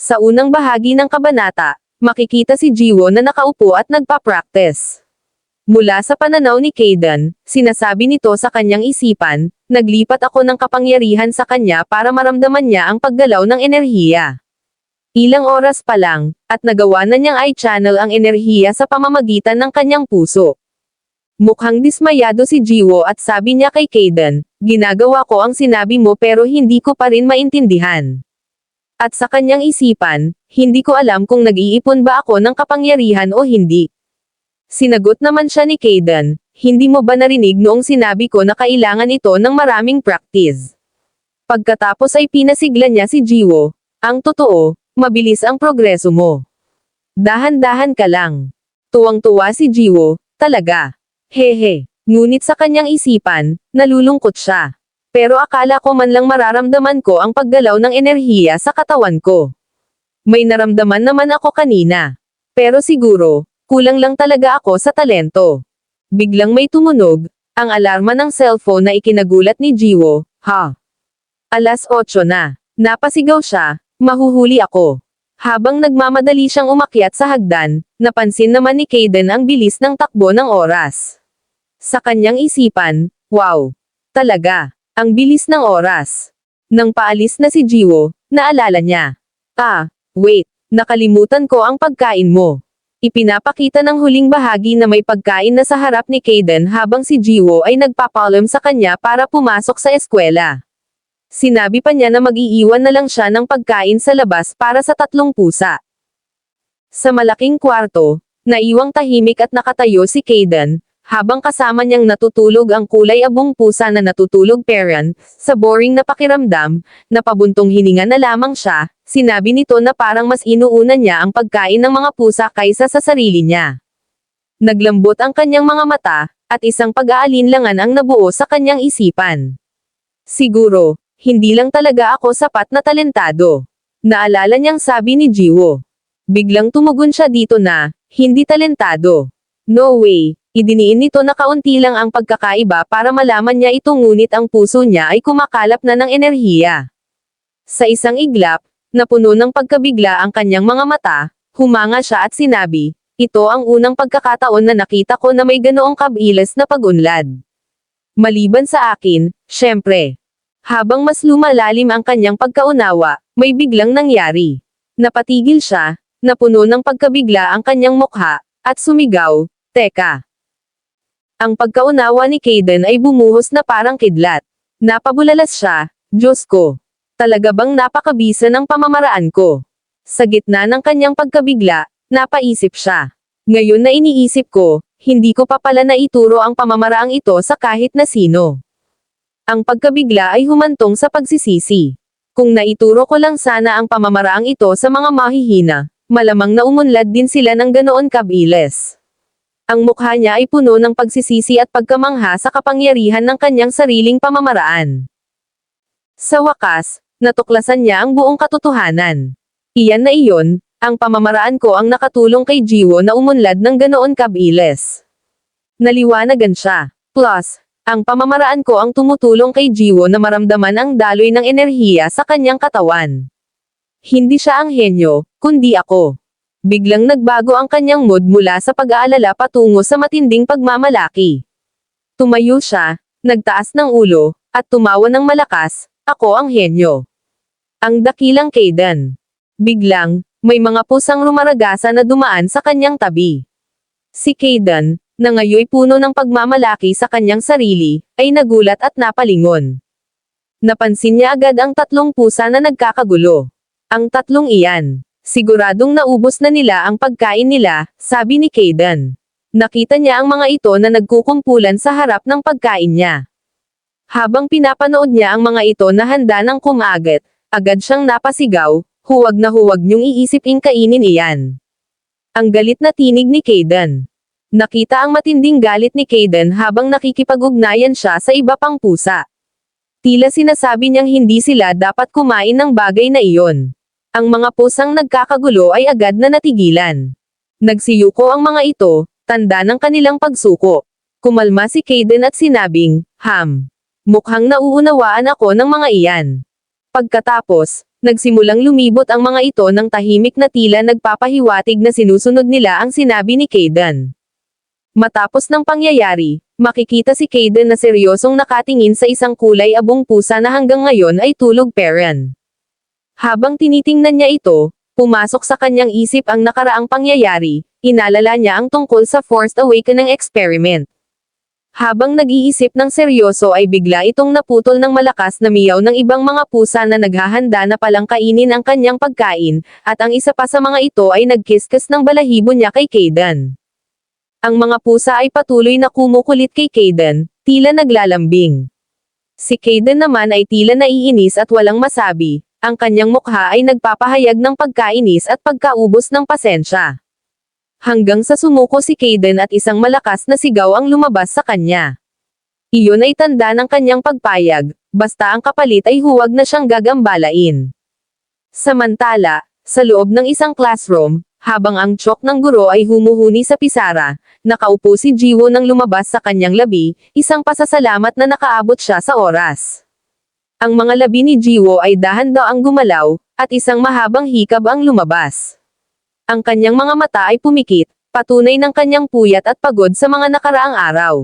Sa unang bahagi ng kabanata, makikita si Jiwo na nakaupo at nagpa-practice. Mula sa pananaw ni Kaidan, sinasabi nito sa kanyang isipan, naglipat ako ng kapangyarihan sa kanya para maramdaman niya ang paggalaw ng enerhiya. Ilang oras pa lang, at nagawa na niyang i-channel ang enerhiya sa pamamagitan ng kanyang puso. Mukhang dismayado si Jiwo at sabi niya kay Kaidan, ginagawa ko ang sinabi mo pero hindi ko pa rin maintindihan. At sa kanyang isipan, hindi ko alam kung nag-iipon ba ako ng kapangyarihan o hindi. Sinagot naman siya ni Kaidan, hindi mo ba narinig noong sinabi ko na kailangan ito ng maraming practice? Pagkatapos ay pinasigla niya si Jiwo, ang totoo, mabilis ang progreso mo. Dahan-dahan ka lang. Tuwang-tuwa si Jiwo, talaga. Hehe. Ngunit sa kanyang isipan, nalulungkot siya. Pero akala ko man lang mararamdaman ko ang paggalaw ng enerhiya sa katawan ko. May naramdaman naman ako kanina. Pero siguro, kulang lang talaga ako sa talento. Biglang may tumunog, ang alarma ng cellphone na ikinagulat ni Jiwo, ha? Alas 8 na. Napasigaw siya, mahuhuli ako. Habang nagmamadali siyang umakyat sa hagdan, napansin naman ni Kaden ang bilis ng takbo ng oras. Sa kanyang isipan, wow! Talaga, ang bilis ng oras. Nang paalis na si Jiwo, naalala niya. Ah, wait, nakalimutan ko ang pagkain mo. Ipinapakita ng huling bahagi na may pagkain na sa harap ni Kaden habang si Jiwo ay nagpapalam sa kanya para pumasok sa eskwela. Sinabi pa niya na mag-iiwan na lang siya ng pagkain sa labas para sa tatlong pusa. Sa malaking kwarto, naiwang tahimik at nakatayo si Kaden, habang kasama niyang natutulog ang kulay abong pusa na natutulog parent, sa boring na pakiramdam, napabuntong hininga na lamang siya, sinabi nito na parang mas inuuna niya ang pagkain ng mga pusa kaysa sa sarili niya. Naglambot ang kanyang mga mata, at isang pag-aalinlangan ang nabuo sa kanyang isipan. Siguro, hindi lang talaga ako sapat na talentado. Naalala niyang sabi ni Jiwo. Biglang tumugon siya dito na, hindi talentado. No way, idiniin nito na kaunti lang ang pagkakaiba para malaman niya ito ngunit ang puso niya ay kumakalap na ng enerhiya. Sa isang iglap, napuno ng pagkabigla ang kanyang mga mata, humanga siya at sinabi, ito ang unang pagkakataon na nakita ko na may ganoong kabilas na pagunlad. Maliban sa akin, syempre. Habang mas lumalalim ang kanyang pagkaunawa, may biglang nangyari. Napatigil siya, napuno ng pagkabigla ang kanyang mukha, at sumigaw, Teka. Ang pagkaunawa ni Kaden ay bumuhos na parang kidlat. Napabulalas siya, Diyos ko. Talaga bang napakabisa ng pamamaraan ko? Sa gitna ng kanyang pagkabigla, napaisip siya. Ngayon na iniisip ko, hindi ko pa pala naituro ang pamamaraang ito sa kahit na sino. Ang pagkabigla ay humantong sa pagsisisi. Kung naituro ko lang sana ang pamamaraang ito sa mga mahihina, malamang na umunlad din sila ng ganoon kabilis. Ang mukha niya ay puno ng pagsisisi at pagkamangha sa kapangyarihan ng kanyang sariling pamamaraan. Sa wakas, natuklasan niya ang buong katotohanan. Iyan na iyon, ang pamamaraan ko ang nakatulong kay Jiwo na umunlad ng ganoon kabilis. Naliwanagan siya. Plus, ang pamamaraan ko ang tumutulong kay Jiwo na maramdaman ang daloy ng enerhiya sa kanyang katawan. Hindi siya ang henyo, kundi ako. Biglang nagbago ang kanyang mood mula sa pag-aalala patungo sa matinding pagmamalaki. Tumayo siya, nagtaas ng ulo, at tumawa ng malakas, ako ang henyo. Ang dakilang Kaidan. Biglang, may mga pusang rumaragasa na dumaan sa kanyang tabi. Si Kaidan, na ngayoy puno ng pagmamalaki sa kanyang sarili, ay nagulat at napalingon. Napansin niya agad ang tatlong pusa na nagkakagulo. Ang tatlong iyan, siguradong naubos na nila ang pagkain nila, sabi ni Kaidan. Nakita niya ang mga ito na nagkukumpulan sa harap ng pagkain niya. Habang pinapanood niya ang mga ito na handa ng kumagat, agad siyang napasigaw, huwag na huwag niyong iisipin kainin iyan. Ang galit na tinig ni Kaidan. Nakita ang matinding galit ni Kaidan habang nakikipag-ugnayan siya sa iba pang pusa. Tila sinasabi niyang hindi sila dapat kumain ng bagay na iyon. Ang mga pusang nagkakagulo ay agad na natigilan. Nagsiyuko ang mga ito, tanda ng kanilang pagsuko. Kumalma si Kaidan at sinabing, Ham. Mukhang nauunawaan ako ng mga iyan. Pagkatapos, Nagsimulang lumibot ang mga ito ng tahimik na tila nagpapahiwatig na sinusunod nila ang sinabi ni Kayden. Matapos ng pangyayari, makikita si Kayden na seryosong nakatingin sa isang kulay abong pusa na hanggang ngayon ay tulog peren. Habang tinitingnan niya ito, pumasok sa kanyang isip ang nakaraang pangyayari, inalala niya ang tungkol sa Forced Awakening experiment. Habang nag-iisip ng seryoso ay bigla itong naputol ng malakas na miyaw ng ibang mga pusa na naghahanda na palang kainin ang kanyang pagkain, at ang isa pa sa mga ito ay nagkiskas ng balahibo niya kay Kayden. Ang mga pusa ay patuloy na kumukulit kay Kayden, tila naglalambing. Si Kayden naman ay tila naiinis at walang masabi, ang kanyang mukha ay nagpapahayag ng pagkainis at pagkaubos ng pasensya. Hanggang sa sumuko si Kayden at isang malakas na sigaw ang lumabas sa kanya. Iyon ay tanda ng kanyang pagpayag, basta ang kapalit ay huwag na siyang gagambalain. Samantala, sa loob ng isang classroom, habang ang chok ng guro ay humuhuni sa pisara, nakaupo si Jiwo nang lumabas sa kanyang labi, isang pasasalamat na nakaabot siya sa oras. Ang mga labi ni Jiwo ay dahan-daang gumalaw, at isang mahabang hikab ang lumabas. Ang kanyang mga mata ay pumikit, patunay ng kanyang puyat at pagod sa mga nakaraang araw.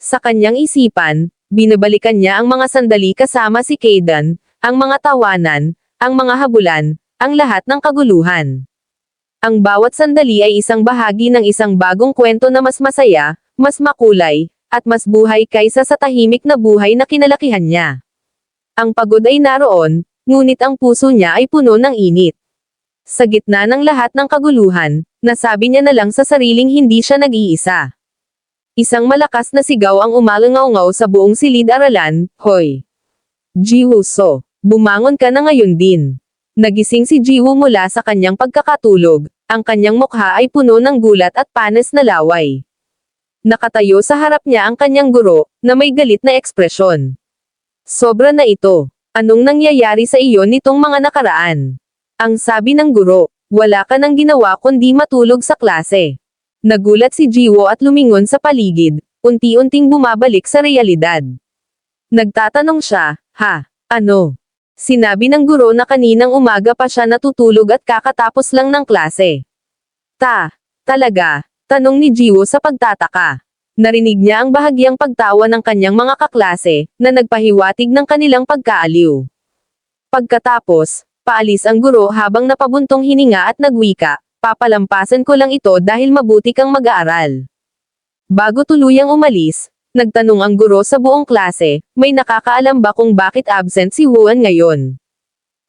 Sa kanyang isipan, binabalikan niya ang mga sandali kasama si Kayden, ang mga tawanan, ang mga habulan, ang lahat ng kaguluhan. Ang bawat sandali ay isang bahagi ng isang bagong kwento na mas masaya, mas makulay, at mas buhay kaysa sa tahimik na buhay na kinalakihan niya. Ang pagod ay naroon, ngunit ang puso niya ay puno ng init. Sa gitna ng lahat ng kaguluhan, nasabi niya na lang sa sariling hindi siya nag-iisa. Isang malakas na sigaw ang umalangaw sa buong silid-aralan, Hoy! Jiwuso, bumangon ka na ngayon din. Nagising si Jiwoo mula sa kanyang pagkakatulog, ang kanyang mukha ay puno ng gulat at panes na laway. Nakatayo sa harap niya ang kanyang guro, na may galit na ekspresyon. Sobra na ito. Anong nangyayari sa iyo nitong mga nakaraan? Ang sabi ng guro, wala ka nang ginawa kundi matulog sa klase. Nagulat si Jiwo at lumingon sa paligid, unti-unting bumabalik sa realidad. Nagtatanong siya, ha, ano? Sinabi ng guro na kaninang umaga pa siya natutulog at kakatapos lang ng klase. Ta, talaga, tanong ni Jiwo sa pagtataka. Narinig niya ang bahagyang pagtawa ng kanyang mga kaklase, na nagpahiwatig ng kanilang pagkaaliw. Pagkatapos, paalis ang guro habang napabuntong hininga at nagwika, papalampasan ko lang ito dahil mabuti kang mag-aaral. Bago tuluyang umalis, Nagtanong ang guro sa buong klase, may nakakaalam ba kung bakit absent si Wuan ngayon?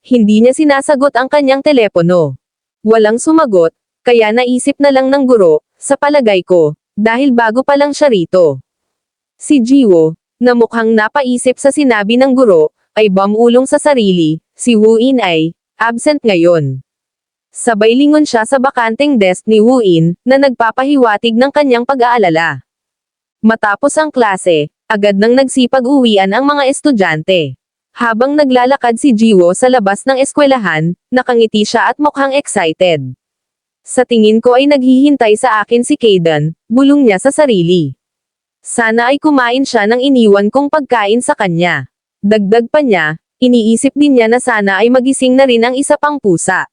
Hindi niya sinasagot ang kanyang telepono. Walang sumagot, kaya naisip na lang ng guro, sa palagay ko, dahil bago pa lang siya rito. Si Jiwo, na mukhang napaisip sa sinabi ng guro, ay bamulong sa sarili, si Wuin ay, absent ngayon. Sabay lingon siya sa bakanteng desk ni Wuin, na nagpapahiwatig ng kanyang pag-aalala. Matapos ang klase, agad nang nagsipag-uwian ang mga estudyante. Habang naglalakad si Jiwo sa labas ng eskwelahan, nakangiti siya at mukhang excited. Sa tingin ko ay naghihintay sa akin si Kayden, bulong niya sa sarili. Sana ay kumain siya ng iniwan kong pagkain sa kanya. Dagdag pa niya, iniisip din niya na sana ay magising na rin ang isa pang pusa.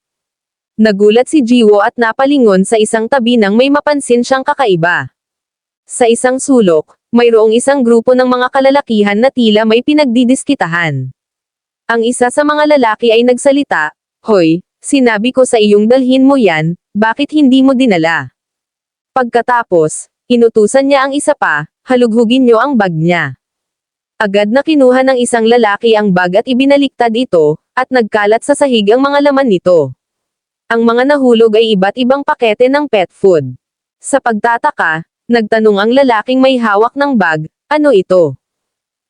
Nagulat si Jiwo at napalingon sa isang tabi nang may mapansin siyang kakaiba. Sa isang sulok, mayroong isang grupo ng mga kalalakihan na tila may pinagdidiskitahan. Ang isa sa mga lalaki ay nagsalita, Hoy, sinabi ko sa iyong dalhin mo yan, bakit hindi mo dinala? Pagkatapos, inutusan niya ang isa pa, halughugin niyo ang bag niya. Agad na kinuha ng isang lalaki ang bag at ibinaliktad ito, at nagkalat sa sahig ang mga laman nito. Ang mga nahulog ay iba't ibang pakete ng pet food. Sa pagtataka, Nagtanong ang lalaking may hawak ng bag, ano ito?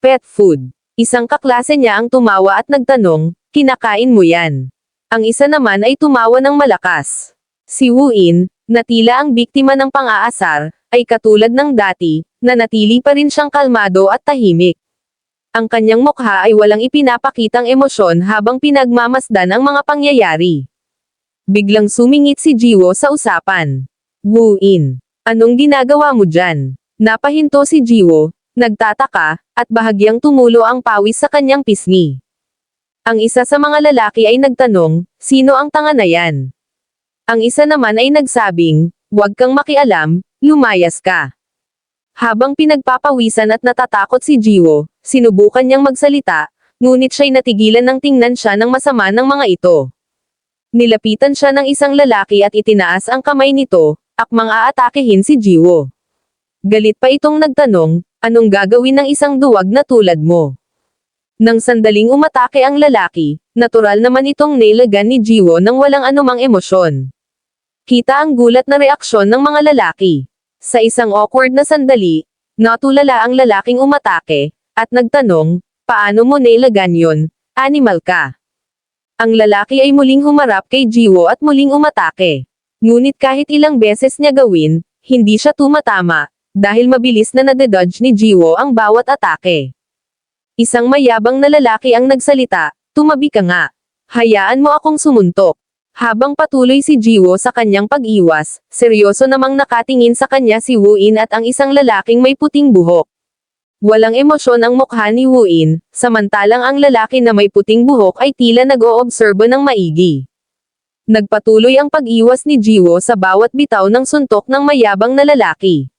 Pet food. Isang kaklase niya ang tumawa at nagtanong, kinakain mo yan. Ang isa naman ay tumawa ng malakas. Si Wuin, na tila ang biktima ng pang-aasar, ay katulad ng dati, na natili pa rin siyang kalmado at tahimik. Ang kanyang mukha ay walang ipinapakitang emosyon habang pinagmamasdan ang mga pangyayari. Biglang sumingit si Jiwo sa usapan. Wuin. Anong ginagawa mo dyan? Napahinto si Jiwo, nagtataka, at bahagyang tumulo ang pawis sa kanyang pisngi. Ang isa sa mga lalaki ay nagtanong, sino ang tanga na yan? Ang isa naman ay nagsabing, huwag kang makialam, lumayas ka. Habang pinagpapawisan at natatakot si Jiwo, sinubukan niyang magsalita, ngunit siya'y natigilan ng tingnan siya ng masama ng mga ito. Nilapitan siya ng isang lalaki at itinaas ang kamay nito, akmang aatakehin si Jiwo. Galit pa itong nagtanong, anong gagawin ng isang duwag na tulad mo? Nang sandaling umatake ang lalaki, natural naman itong nailagan ni Jiwo nang walang anumang emosyon. Kita ang gulat na reaksyon ng mga lalaki. Sa isang awkward na sandali, natulala ang lalaking umatake, at nagtanong, paano mo nailagan yon? Animal ka. Ang lalaki ay muling humarap kay Jiwo at muling umatake. Ngunit kahit ilang beses niya gawin, hindi siya tumatama, dahil mabilis na nadedodge ni Jiwo ang bawat atake. Isang mayabang na lalaki ang nagsalita, tumabi ka nga. Hayaan mo akong sumuntok. Habang patuloy si Jiwo sa kanyang pag-iwas, seryoso namang nakatingin sa kanya si Wuin at ang isang lalaking may puting buhok. Walang emosyon ang mukha ni Wuin, samantalang ang lalaki na may puting buhok ay tila nag-oobserbo ng maigi. Nagpatuloy ang pag-iwas ni Jiwo sa bawat bitaw ng suntok ng mayabang na lalaki.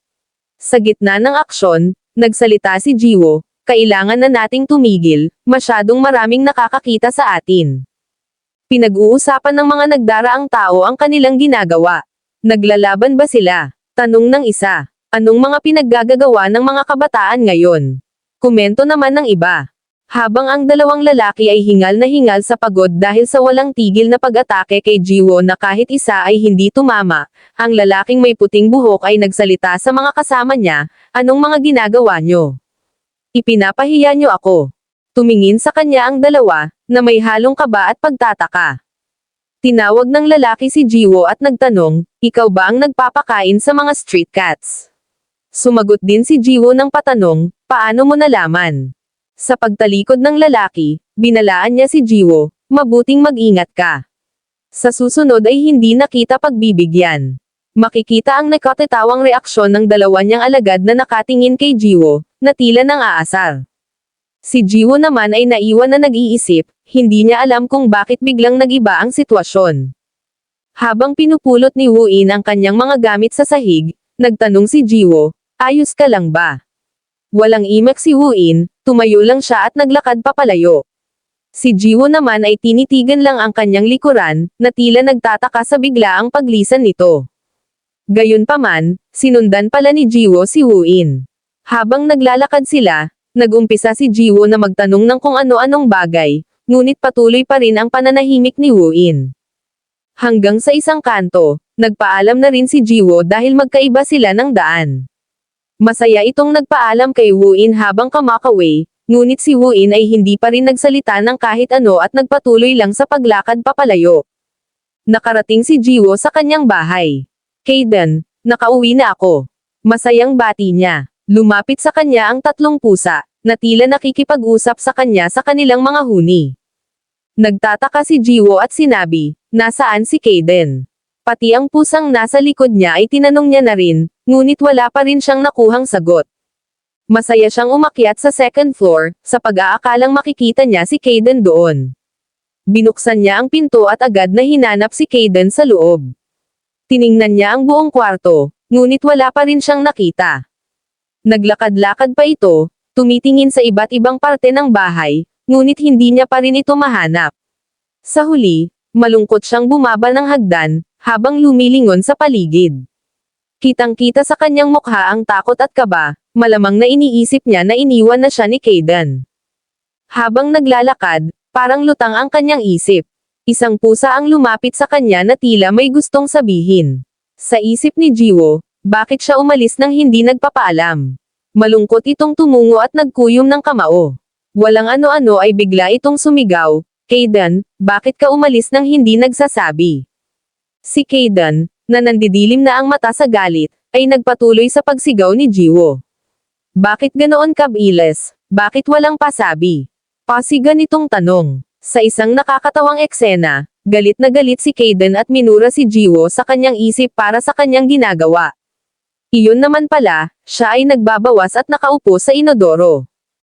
Sa gitna ng aksyon, nagsalita si Jiwo, kailangan na nating tumigil, masyadong maraming nakakakita sa atin. Pinag-uusapan ng mga nagdaraang tao ang kanilang ginagawa. Naglalaban ba sila? Tanong ng isa. Anong mga pinaggagagawa ng mga kabataan ngayon? Komento naman ng iba. Habang ang dalawang lalaki ay hingal na hingal sa pagod dahil sa walang tigil na pag-atake kay Jiwo na kahit isa ay hindi tumama, ang lalaking may puting buhok ay nagsalita sa mga kasama niya, anong mga ginagawa nyo? Ipinapahiya nyo ako. Tumingin sa kanya ang dalawa, na may halong kaba at pagtataka. Tinawag ng lalaki si Jiwo at nagtanong, ikaw ba ang nagpapakain sa mga street cats? Sumagot din si Jiwo ng patanong, paano mo nalaman? Sa pagtalikod ng lalaki, binalaan niya si Jiwo, mabuting mag-ingat ka. Sa susunod ay hindi nakita pagbibigyan. Makikita ang nakatatawang reaksyon ng dalawa niyang alagad na nakatingin kay Jiwo, na tila nang aasar. Si Jiwo naman ay naiwan na nag-iisip, hindi niya alam kung bakit biglang nagiba ang sitwasyon. Habang pinupulot ni Wuin ang kanyang mga gamit sa sahig, nagtanong si Jiwo, ayos ka lang ba? Walang imak si Wuin, tumayo lang siya at naglakad papalayo. Si Jiwo naman ay tinitigan lang ang kanyang likuran, na tila nagtataka sa biglaang paglisan nito. Gayunpaman, sinundan pala ni Jiwo si Wuin. Habang naglalakad sila, nagumpisa si Jiwo na magtanong ng kung ano-anong bagay, ngunit patuloy pa rin ang pananahimik ni Wuin. Hanggang sa isang kanto, nagpaalam na rin si Jiwo dahil magkaiba sila ng daan. Masaya itong nagpaalam kay Wuin habang kamakaway, ngunit si Wuin ay hindi pa rin nagsalita ng kahit ano at nagpatuloy lang sa paglakad papalayo. Nakarating si Jiwo sa kanyang bahay. Kaden, nakauwi na ako. Masayang bati niya. Lumapit sa kanya ang tatlong pusa, na tila nakikipag-usap sa kanya sa kanilang mga huni. Nagtataka si Jiwo at sinabi, nasaan si Kaden? Pati ang pusang nasa likod niya ay tinanong niya na rin, ngunit wala pa rin siyang nakuhang sagot. Masaya siyang umakyat sa second floor, sa pag-aakalang makikita niya si Kaden doon. Binuksan niya ang pinto at agad na hinanap si Kaden sa loob. Tiningnan niya ang buong kwarto, ngunit wala pa rin siyang nakita. Naglakad-lakad pa ito, tumitingin sa iba't ibang parte ng bahay, ngunit hindi niya pa rin ito mahanap. Sa huli, malungkot siyang bumaba ng hagdan, habang lumilingon sa paligid. Kitang-kita sa kanyang mukha ang takot at kaba, malamang na iniisip niya na iniwan na siya ni Kaden. Habang naglalakad, parang lutang ang kanyang isip. Isang pusa ang lumapit sa kanya na tila may gustong sabihin. Sa isip ni Jiwo, bakit siya umalis nang hindi nagpapaalam? Malungkot itong tumungo at nagkuyom ng kamao. Walang ano-ano ay bigla itong sumigaw, Kaden, bakit ka umalis nang hindi nagsasabi? Si Kaden, na nandidilim na ang mata sa galit, ay nagpatuloy sa pagsigaw ni Jiwo. Bakit ganoon kabiles? Bakit walang pasabi? Pasigan itong tanong. Sa isang nakakatawang eksena, galit na galit si Kaden at minura si Jiwo sa kanyang isip para sa kanyang ginagawa. Iyon naman pala, siya ay nagbabawas at nakaupo sa inodoro.